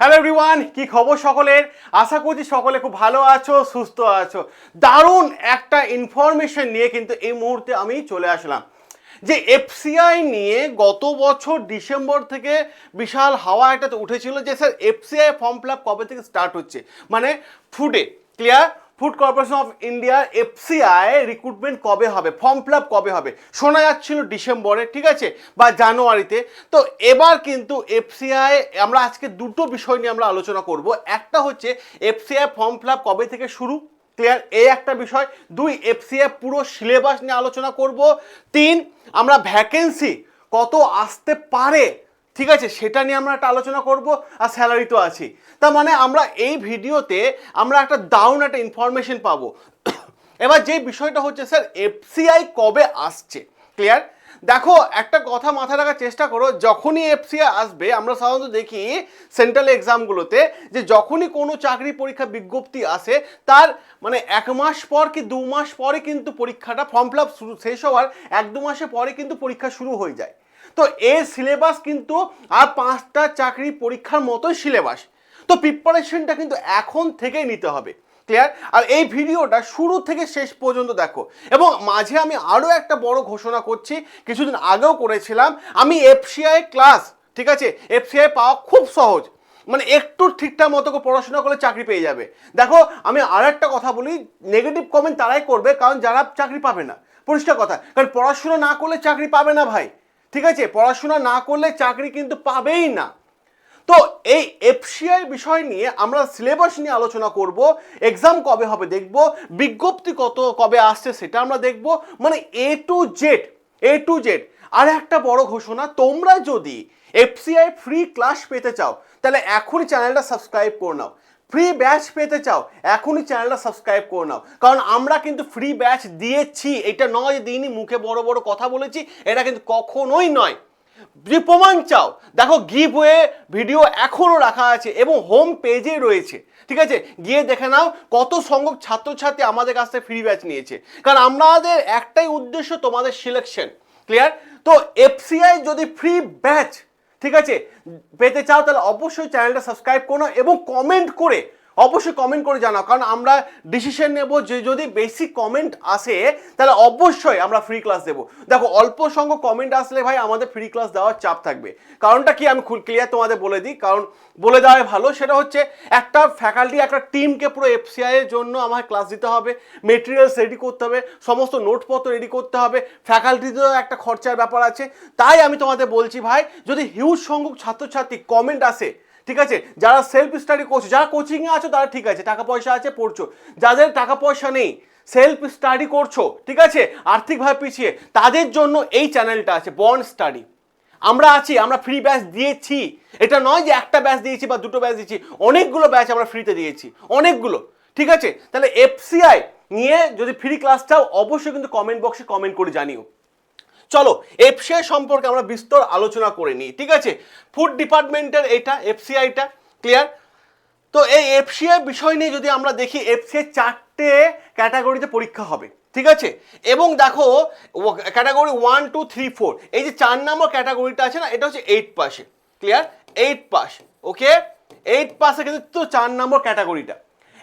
Hello everyone কি খবর সকলের? আশা করছি সকলে খুব ভালো আছো, সুস্থ আছো। দারুণ একটা ইনফরমেশন নিয়ে কিন্তু এই মুহূর্তে আমি চলে আসলাম। যে এফসিআই নিয়ে গত বছর ডিসেম্বর থেকে বিশাল হাওয়া একটা উঠেছিল যে, sir FCI form fill up কবে থেকে স্টার্ট হচ্ছে? মানে ফুডে ক্লিয়ার ফুড কর্পোরেশন অফ ইন্ডিয়ার এফসিআই রিক্রুটমেন্ট কবে হবে? ফর্ম ফিল কবে হবে? শোনা যাচ্ছিল ডিসেম্বরে, ঠিক আছে? বা জানুয়ারিতে। তো এবার কিন্তু এফসিআই আমরা আজকে দুটো বিষয় নিয়ে আমরা আলোচনা করব। একটা হচ্ছে এফসিআই ফর্ম ফিল কবে থেকে শুরু? ক্লিয়ার এই একটা বিষয়। দুই এফসিআই পুরো সিলেবাস নিয়ে আলোচনা করব। তিন, আমরা ভ্যাকেন্সি কত আসতে পারে? ঠিক আছে, সেটা নিয়ে আমরা একটা আলোচনা করব, আর স্যালারি তো আছি তার মানে আমরা এই ভিডিওতে আমরা একটা দারুণ একটা ইনফরমেশন পাবো। এবার যে বিষয়টা হচ্ছে স্যার এফসিআই কবে আসছে? ক্লিয়ার দেখো, একটা কথা মাথায় রাখার চেষ্টা করো, যখনই এফসিআই আসবে, আমরা সাধারণত দেখি সেন্ট্রাল এক্সামগুলোতে যে যখনই কোনো চাকরি পরীক্ষা বিজ্ঞপ্তি আসে, তার মানে এক মাস পর কি দু মাস পরে কিন্তু পরীক্ষাটা ফর্ম ফিল আপ শেষ হওয়ার এক দু মাসে পরে কিন্তু পরীক্ষা শুরু হয়ে যায়। তো এর সিলেবাস কিন্তু আর পাঁচটা চাকরি পরীক্ষার মতোই সিলেবাস। তো প্রিপারেশনটা কিন্তু এখন থেকেই নিতে হবে। ক্লিয়ার আর এই ভিডিওটা শুরু থেকে শেষ পর্যন্ত দেখো। এবং মাঝে আমি আরও একটা বড় ঘোষণা করছি, কিছুদিন আগেও করেছিলাম, আমি এফসিআই ক্লাস ঠিক আছে? এফসিআই পাওয়া খুব সহজ। মানে একটু ঠিকঠাক মতো পড়াশোনা করলে চাকরি পেয়ে যাবে। দেখো, আমি আর একটা কথা বলি নেগেটিভ কমেন্ট তারাই করবে, কারণ যারা চাকরি পাবে না। পরিষ্কার কথা, কারণ পড়াশোনা না করলে চাকরি পাবে না ভাই। ঠিক আছে, পড়াশোনা না করলে চাকরি কিন্তু পাবেই না। তো এই এফসিআই বিষয় নিয়ে আমরা সিলেবাস নিয়ে আলোচনা করব এক্সাম কবে হবে দেখব, বিজ্ঞপ্তি কত, কবে আসছে সেটা আমরা দেখব। মানে A to Z A to Z আর একটা বড় ঘোষণা, তোমরা যদি এফসিআই ফ্রি ক্লাস পেতে চাও, তাহলে এখনই চ্যানেলটা সাবস্ক্রাইব করে নাও। ফ্রি ব্যাচ পেতে চাও, এখনই চ্যানেলটা সাবস্ক্রাইব করে নাও। কারণ আমরা কিন্তু ফ্রি ব্যাচ দিয়েছি, এটা নয় দিনই মুখে বড় বড় কথা বলেছি, এটা কিন্তু কখনোই নয়। যে প্রমাণ চাও, দেখো গিভ ওয়ে ভিডিও এখনও রাখা আছে এবং হোম পেজে রয়েছে, ঠিক আছে? গিয়ে দেখে নাও কত সংখ্যক ছাত্রছাত্রী আমাদের কাছ থেকে ফ্রি ব্যাচ নিয়েছে। কারণ আমাদের একটাই উদ্দেশ্য তোমাদের সিলেকশন ক্লিয়ার তো এফসিআই যদি ফ্রি ব্যাচ ঠিক আছে? পেতে চাও তাহলে অবশ্যই চ্যানেলটা সাবস্ক্রাইব করো এবং কমেন্ট করে অবশ্যই কমেন্ট করে জানাও। কারণ আমরা ডিসিশন নেব যে যদি বেশি কমেন্ট আসে, তাহলে অবশ্যই আমরা ফ্রি ক্লাস দেবো। দেখো, অল্প সংখ্যক কমেন্ট আসলে ভাই আমাদের ফ্রি ক্লাস দেওয়ার চাপ থাকবে। কারণটা কি আমি ক্লিয়ার তোমাদের বলে দিই। কারণ বলে দেওয়াই ভালো, সেটা হচ্ছে একটা ফ্যাকাল্টি একটা টিমকে পুরো এফসিআই এর জন্য আমাকে ক্লাস দিতে হবে মেটেরিয়ালস রেডি করতে হবে, সমস্ত নোটপত্র রেডি করতে হবে ফ্যাকাল্টিতেও একটা খরচার ব্যাপার আছে। তাই আমি তোমাদের বলছি ভাই, যদি হিউজ সংখ্যক ছাত্রছাত্রী কমেন্ট আসে ঠিক আছে? যারা সেলফ স্টাডি করছ, যারা কোচিংয়ে আছো, তারা ঠিক আছে, টাকা পয়সা আছে, পড়ছো। যাদের টাকা পয়সা নেই সেলফ স্টাডি করছ, ঠিক আছে? আর্থিকভাবে পিছিয়ে, তাদের জন্য এই চ্যানেলটা আছে বন্ড স্টাডি আমরা আছি, আমরা ফ্রি ব্যাচ দিয়েছি। এটা নয় যে একটা ব্যাচ দিয়েছি বা দুটো ব্যাচ দিয়েছি, অনেকগুলো ব্যাচ আমরা ফ্রিতে দিয়েছি, অনেকগুলো। ঠিক আছে? তাহলে এফসিআই নিয়ে যদি ফ্রি ক্লাস চাও, অবশ্যই কিন্তু কমেন্ট বক্সে কমেন্ট করে জানিও। চলো এফসিআই সম্পর্কে আমরা বিস্তর আলোচনা করে নিই, ঠিক আছে? ফুড ডিপার্টমেন্টের এটা এফসিআইটা ক্লিয়ার তো এই এফসিআই বিষয় নিয়ে যদি আমরা দেখি এফসিআই চারটে ক্যাটাগরিতে পরীক্ষা হবে, ঠিক আছে? এবং দেখো category one two three four এই যে চার নম্বর ক্যাটাগরিটা আছে না, এটা হচ্ছে এইট পাসে clear eight pass okay eight পাসে কিন্তু চার নম্বর ক্যাটাগরিটা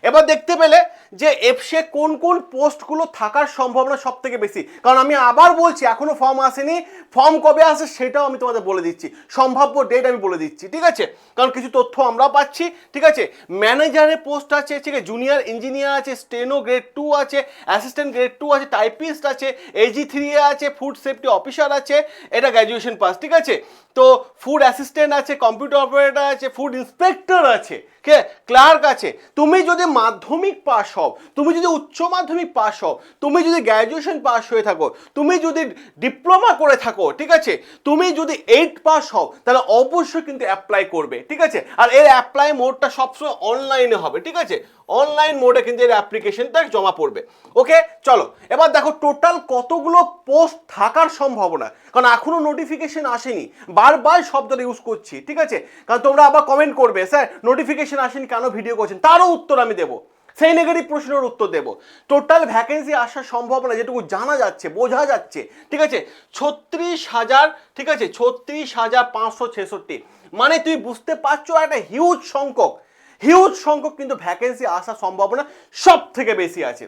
এবার দেখতে পেলে যে এফসে কোন কোন পোস্টগুলো থাকার সম্ভাবনা সব থেকে বেশি। কারণ আমি আবার বলছি, এখনও ফর্ম আসেনি। ফর্ম কবে আসে সেটাও আমি তোমাদের বলে দিচ্ছি। সম্ভাব্য ডেট আমি বলে দিচ্ছি, ঠিক আছে? কারণ কিছু তথ্য আমরা পাচ্ছি, ঠিক আছে? ম্যানেজারের পোস্ট আছে, ঠিক আছে? জুনিয়র ইঞ্জিনিয়ার আছে স্টেনো গ্রেড টু আছে অ্যাসিস্ট্যান্ট গ্রেড টু আছে টাইপিস্ট আছে এজি থ্রি আছে ফুড সেফটি অফিসার আছে, এটা গ্র্যাজুয়েশন পাস ঠিক আছে? তো ফুড অ্যাসিস্ট্যান্ট আছে কম্পিউটার অপারেটর আছে ফুড ইন্সপেক্টর আছে কে ক্লার্ক আছে। তুমি যদি মাধ্যমিক পাস হও। তুমি যদি উচ্চ মাধ্যমিক পাস হও, তুমি যদি গ্র্যাজুয়েশন পাস হয়ে থাকো, তুমি যদি ডিপ্লোমা করে থাকো, ঠিক আছে? তুমি যদি এইট পাস হও, তাহলে অবশ্যই কিন্তু অ্যাপ্লাই করবে, ঠিক আছে? আর এর অ্যাপ্লাই মোডটা সবসময় অনলাইনে হবে, ঠিক আছে? অনলাইন মোডে কিন্তু এর অ্যাপ্লিকেশনটা জমা পড়বে। ওকে চলো, এবার দেখো টোটাল কতগুলো পোস্ট থাকার সম্ভাবনা। কারণ এখনও নোটিফিকেশন আসেনি। বারবার শব্দটা ইউজ করছি, ঠিক আছে? কারণ তোমরা আবার কমেন্ট করবে, স্যার নোটিফিকেশন আসেনি, কেন ভিডিও করছেন? তারও উত্তর আমি দেবো। সেই নেগেটিভ প্রশ্নের উত্তর দেব। টোটাল ভ্যাকেন্সি আসার সম্ভাবনা যেটুকু জানা যাচ্ছে, বোঝা যাচ্ছে, ঠিক আছে? ছত্রিশ হাজার, ঠিক আছে? ছত্রিশ হাজার পাঁচশো ছেষট্টি। মানে তুই বুঝতে পারছ একটা হিউজ সংখ্যক। হিউজ সংখ্যক কিন্তু ভ্যাকেন্সি আসার সম্ভাবনা সব থেকে বেশি আছে।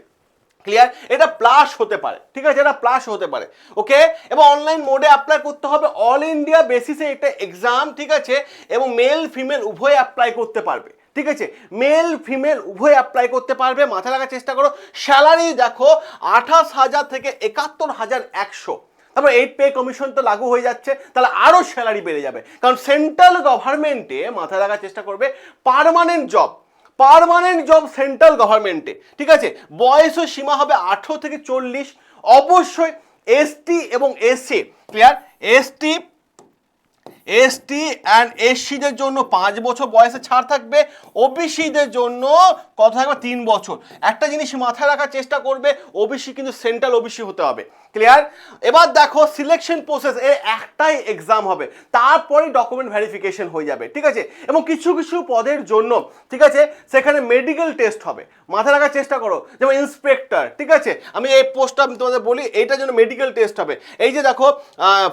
ক্লিয়ার এটা প্লাস হতে পারে, ঠিক আছে? এটা প্লাস হতে পারে ওকে এবং অনলাইন মোডে অ্যাপ্লাই করতে হবে। অল ইন্ডিয়া বেসিসে একটা এক্সাম ঠিক আছে? এবং মেল ফিমেল উভয় অ্যাপ্লাই করতে পারবে। ঠিক আছে? মেল ফিমেল উভয় অ্যাপ্লাই করতে পারবে, মাথা রাখার চেষ্টা করো। স্যালারি দেখো, আঠাশ হাজার থেকে একাত্তর হাজার একশো। তারপর এইট পে কমিশন তো লাগু হয়ে যাচ্ছে, তাহলে আরও স্যালারি বেড়ে যাবে। কারণ সেন্ট্রাল গভর্নমেন্টে মাথা রাখার চেষ্টা করবে permanent job permanent job central গভর্নমেন্টে ঠিক আছে? বয়সও সীমা হবে আঠেরো থেকে চল্লিশ। অবশ্যই এসটি এবং SC clear ST ST and এসসিদের জন্য পাঁচ বছর বয়সে ছাড় থাকবে ওবিসিদের জন্য কত থাকবে? তিন বছর। একটা জিনিস মাথায় রাখার চেষ্টা করবে ওবিসি কিন্তু সেন্ট্রাল ওবিসি হতে হবে। ক্লিয়ার এবার দেখো সিলেকশন প্রসেস এর একটাই এক্সাম হবে। তারপরে ডকুমেন্ট ভেরিফিকেশন হয়ে যাবে, ঠিক আছে? এবং কিছু কিছু পদের জন্য, ঠিক আছে? সেখানে মেডিকেল টেস্ট হবে। মাথায় রাখার চেষ্টা করো, যেমন ইন্সপেক্টর ঠিক আছে? আমি এই পোস্টটা আমি তোমাদের বলি, এইটার জন্য মেডিকেল টেস্ট হবে। এই যে দেখো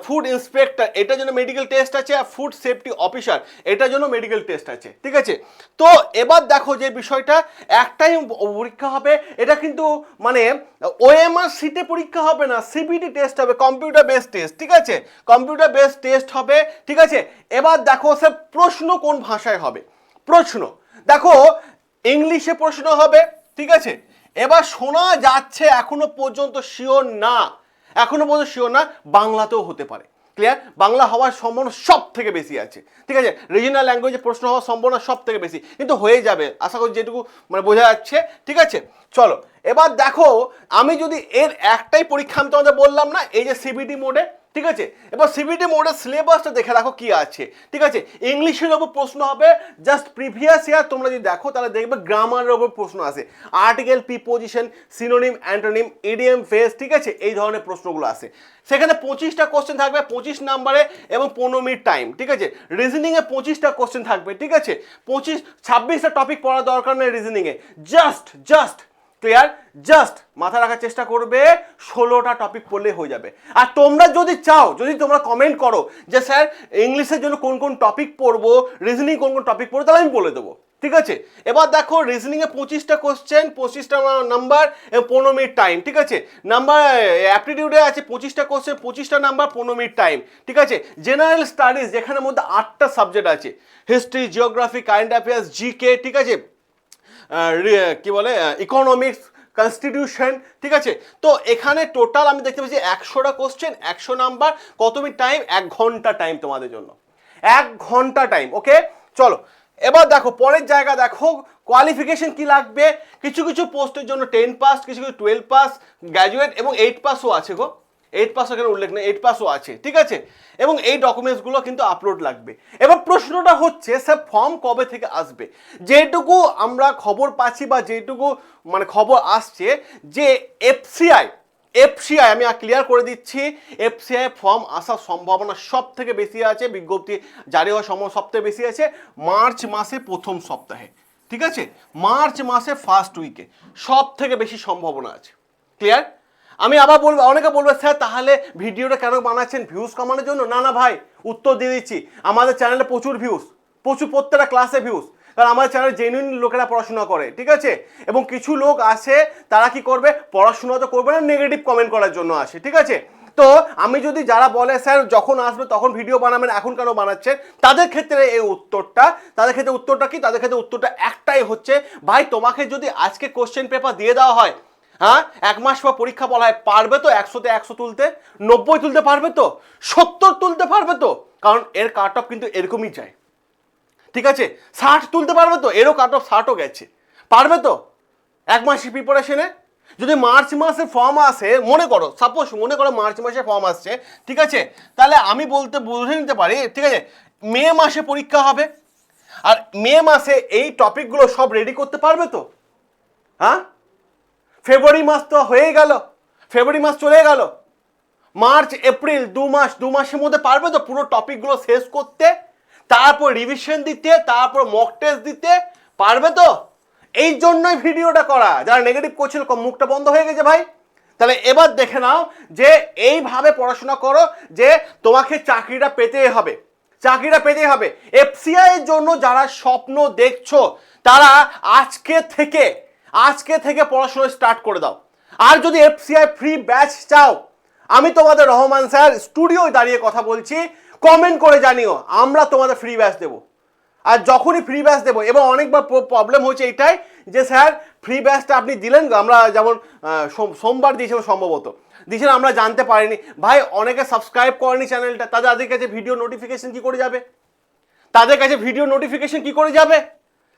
ফুড ইন্সপেক্টর এটার জন্য মেডিকেল টেস্ট আছে আর ফুড সেফটি অফিসার এটার জন্য মেডিকেল টেস্ট আছে, ঠিক আছে? তো এবার দেখো যে বিষয়টা, একটাই পরীক্ষা হবে, এটা কিন্তু মানে ওএমআর সিটে পরীক্ষা হবে না সিবিটি টেস্ট হবে কম্পিউটার বেস টেস্ট ঠিক আছে? কম্পিউটার বেস টেস্ট হবে, ঠিক আছে? এবার দেখো সে প্রশ্ন কোন ভাষায় হবে? প্রশ্ন, দেখো ইংলিশে প্রশ্ন হবে, ঠিক আছে? এবার শোনা যাচ্ছে এখনও পর্যন্ত শিওর না, এখনও পর্যন্ত শিওর না, বাংলাতেও হতে পারে। ক্লিয়ার বাংলা হওয়ার সম্ভাবনা সব থেকে বেশি আছে। ঠিক আছে? রিজনাল ল্যাঙ্গুয়েজে প্রশ্ন হওয়ার সম্ভাবনা সব থেকে বেশি। কিন্তু হয়ে যাবে। আশা করি যেটুকু মানে বোঝা যাচ্ছে। ঠিক আছে? চলো, এবার দেখো, আমি যদি এর একটাই পরীক্ষা আমি তোমাদের বললাম না, এই যে সিবিডি মোডে ঠিক আছে? এবার সিবিটি মোডের সিলেবাসটা দেখে রাখো কি আছে। ঠিক আছে? ইংলিশের ওপর প্রশ্ন হবে জাস্ট প্রিভিয়াস ইয়ার তোমরা যদি দেখো, তাহলে দেখবে গ্রামারের ওপর প্রশ্ন আসে। Article preposition synonym antonym idiom phrase ঠিক আছে? এই ধরনের প্রশ্নগুলো আসে। সেখানে পঁচিশটা কোশ্চেন থাকবে, পঁচিশ নাম্বারে এবং পনেরো মিনিট টাইম ঠিক আছে? রিজনিংয়ে পঁচিশটা কোশ্চেন থাকবে, ঠিক আছে? পঁচিশ, ছাব্বিশটা টপিক পড়ার দরকার নেই রিজনিংয়ে জাস্ট জাস্ট ক্লিয়ার জাস্ট মাথা রাখার চেষ্টা করবে, ষোলোটা টপিক পড়লে হয়ে যাবে। আর তোমরা যদি চাও, যদি তোমরা কমেন্ট করো যে, স্যার ইংলিশের জন্য কোন কোন টপিক পড়ব রিজনিং কোন কোন টপিক পড়ব, তাহলে আমি বলে দেবো। ঠিক আছে? এবার দেখো রিজনিংয়ে পঁচিশটা কোশ্চেন পঁচিশটা নাম্বার পনেরো মিনিট টাইম ঠিক আছে? নাম্বার অ্যাপটিটিউডে আছে পঁচিশটা কোশ্চেন পঁচিশটা নাম্বার পনেরো মিনিট টাইম ঠিক আছে? জেনারেল স্টাডিজ যেখানের মধ্যে আটটা সাবজেক্ট আছে। History geography current affairs GK ঠিক আছে? কি বলে ইকোনমিক্স কনস্টিটিউশন ঠিক আছে? তো এখানে টোটাল আমি দেখতে পাচ্ছি একশোটা কোশ্চেন একশো নাম্বার কত মিনিট টাইম এক ঘণ্টা টাইম তোমাদের জন্য। এক ঘণ্টা টাইম ওকে চলো, এবার দেখো, পরের জায়গা দেখো কোয়ালিফিকেশন কি লাগবে? কিছু কিছু পোস্টের জন্য টেন পাস কিছু কিছু টুয়েলভ পাস গ্র্যাজুয়েট এবং এইট পাসও আছে গো। এইট পাস এখানে উল্লেখ নেই এইট পাসও আছে, ঠিক আছে? এবং এই ডকুমেন্টসগুলো কিন্তু আপলোড লাগবে। এবার প্রশ্নটা হচ্ছে স্যার ফর্ম কবে থেকে আসবে? যেটুকু আমরা খবর পাচ্ছি বা যেটুকু মানে খবর আসছে, যে এফসিআই এফসিআই আমি ক্লিয়ার করে দিচ্ছি এফসিআই ফর্ম আসার সম্ভাবনা সব থেকে বেশি আছে, বিজ্ঞপ্তি জারি হওয়ার সময় সব থেকে বেশি আছে, মার্চ মাসে প্রথম সপ্তাহে, ঠিক আছে? মার্চ মাসে ফার্স্ট উইকে সব থেকে বেশি সম্ভাবনা আছে ক্লিয়ার আমি আবার বলব, অনেকে বলবে, স্যার, তাহলে ভিডিওটা কেন বানাচ্ছেন? ভিউজ কমানোর জন্য? না না, ভাই, উত্তর দিয়ে দিচ্ছি। আমাদের চ্যানেলে প্রচুর ভিউজ প্রচুর, প্রত্যেকটা ক্লাসে ভিউজ কারণ আমাদের চ্যানেলে জেনুইন লোকেরা পড়াশোনা করে, ঠিক আছে? এবং কিছু লোক আসে, তারা কি করবে? পড়াশোনা তো করবে না নেগেটিভ কমেন্ট করার জন্য আসে, ঠিক আছে? তো আমি যদি যারা বলে, স্যার, যখন আসবে তখন ভিডিও বানাবেন, এখন কেন বানাচ্ছেন? তাদের ক্ষেত্রে এই উত্তরটা, তাদের ক্ষেত্রে উত্তরটা কি? তাদের ক্ষেত্রে উত্তরটা একটাই হচ্ছে, ভাই, তোমাকে যদি আজকে কোশ্চেন পেপার দিয়ে দেওয়া হয় হ্যাঁ? এক মাস পর পরীক্ষা বলা হয়, পারবে তো একশোতে একশো তুলতে? নব্বই তুলতে পারবে তো? সত্তর তুলতে পারবে তো? কারণ এর কাট অফ কিন্তু এরকমই যায়। ঠিক আছে? ষাট তুলতে পারবে তো? এরও কাট অফ ষাটও গেছে। পারবে তো? এক মাসের প্রিপারেশনে যদি মার্চ মাসে ফর্ম আসে, মনে করো সাপোজ মনে করো মার্চ মাসে ফর্ম আসছে, ঠিক আছে? তাহলে আমি বলতে, বুঝে নিতে পারি, ঠিক আছে? মে মাসে পরীক্ষা হবে। আর মে মাসে এই টপিকগুলো সব রেডি করতে পারবে তো? হ্যাঁ? ফেব্রুয়ারি মাস তো হয়ে গেল, ফেব্রুয়ারি মাস চলে গেল। মার্চ, এপ্রিল, দু মাস, দু মাসের মধ্যে পারবে তো পুরো টপিকগুলো শেষ করতে, তারপর রিভিশন দিতে, তারপর মক টেস্ট দিতে, পারবে তো? এই জন্যই ভিডিওটা করা। যারা নেগেটিভ করছিল মুখটা বন্ধ হয়ে গেছে ভাই। তাহলে এবার দেখে নাও যে এইভাবে পড়াশোনা করো যে তোমাকে চাকরিটা পেতে হবে। চাকরিটা পেতেই হবে। এফসিআই এর জন্য যারা স্বপ্ন দেখছ, তারা আজকে থেকে আজকে থেকে পড়াশোনা স্টার্ট করে দাও। আর যদি এফসিআই ফ্রি ব্যাচ চাও, আমি তোমাদের রহমান স্যার স্টুডিওয় দাঁড়িয়ে কথা বলছি কমেন্ট করে জানিও, আমরা তোমাদের ফ্রি ব্যাচ দেবো। আর যখনই ফ্রি ব্যাচ দেবো, এবং অনেকবার প্রবলেম হয়েছে এটাই যে স্যার ফ্রি ব্যাচটা আপনি দিলেন আমরা যেমন সোমবার দিয়েছিলাম সম্ভবত। দিয়েছিলাম, আমরা জানতে পারিনি। ভাই, অনেকে সাবস্ক্রাইব করেনি চ্যানেলটা তাদের কাছে ভিডিও নোটিফিকেশন কি করে যাবে? তাদের কাছে ভিডিও নোটিফিকেশন কি করে যাবে?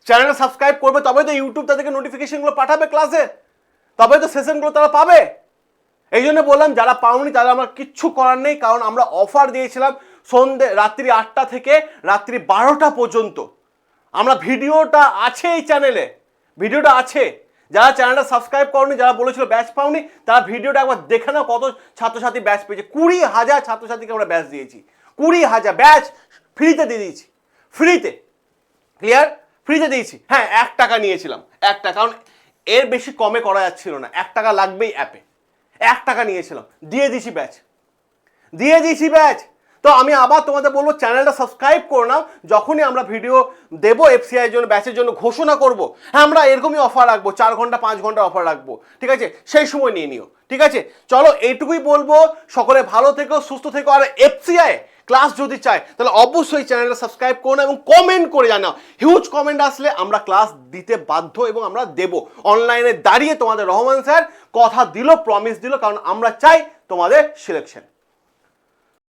চ্যানেলটা সাবস্ক্রাইব করবে তবে তো ইউটিউব তাদেরকে নোটিফিকেশনগুলো পাঠাবে ক্লাসে তবে তো সেশনগুলো তারা পাবে। এই জন্য বললাম, যারা পাওনি তারা আমার কিচ্ছু করার নেই, কারণ আমরা অফার দিয়েছিলাম সন্ধে, রাত্রি আটটা থেকে রাত্রি বারোটা পর্যন্ত। আমরা ভিডিওটা আছে এই চ্যানেলে, ভিডিওটা আছে। যারা চ্যানেলটা সাবস্ক্রাইব করনি, যারা বলেছিল ব্যাচ পাওনি, তারা ভিডিওটা একবার দেখে নাও কত ছাত্রছাত্রী ব্যাচ পেয়েছে। কুড়ি হাজার ছাত্রছাত্রীকে আমরা ব্যাচ দিয়েছি। কুড়ি হাজার ব্যাচ ফ্রিতে দিয়ে দিয়েছি। ফ্রিতে ক্লিয়ার ফ্রিতে দিয়েছি। হ্যাঁ এক টাকা নিয়েছিলাম। এক টাকা, কারণ এর বেশি কমে করা যাচ্ছিল না। এক টাকা লাগবেই অ্যাপে এক টাকা নিয়েছিলাম। দিয়ে দিয়েছি ব্যাচ দিয়ে দিয়েছি ব্যাচ তো আমি আবার তোমাদের বলব চ্যানেলটা সাবস্ক্রাইব করে নাও। যখনই আমরা ভিডিও দেবো এফসিআই জন্য ব্যাচের জন্য ঘোষণা করব হ্যাঁ আমরা এরকমই অফার রাখব। চার ঘণ্টা, পাঁচ ঘণ্টা অফার রাখব। ঠিক আছে? সেই সময় নিয়ে নিও। ঠিক আছে? চলো, এইটুকুই বলব। সকলে ভালো থেকো, সুস্থ থেকো। আর এফসিআই ক্লাস যদি চায়, তাহলে অবশ্যই চ্যানেলটা সাবস্ক্রাইব করো এবং কমেন্ট করে জানাও। হিউজ কমেন্ট আসলে আমরা ক্লাস দিতে বাধ্য এবং আমরা দেব। অনলাইনে দাঁড়িয়ে তোমাদের রহমান স্যার কথা দিল প্রমিস দিল, কারণ আমরা চাই তোমাদের সিলেকশন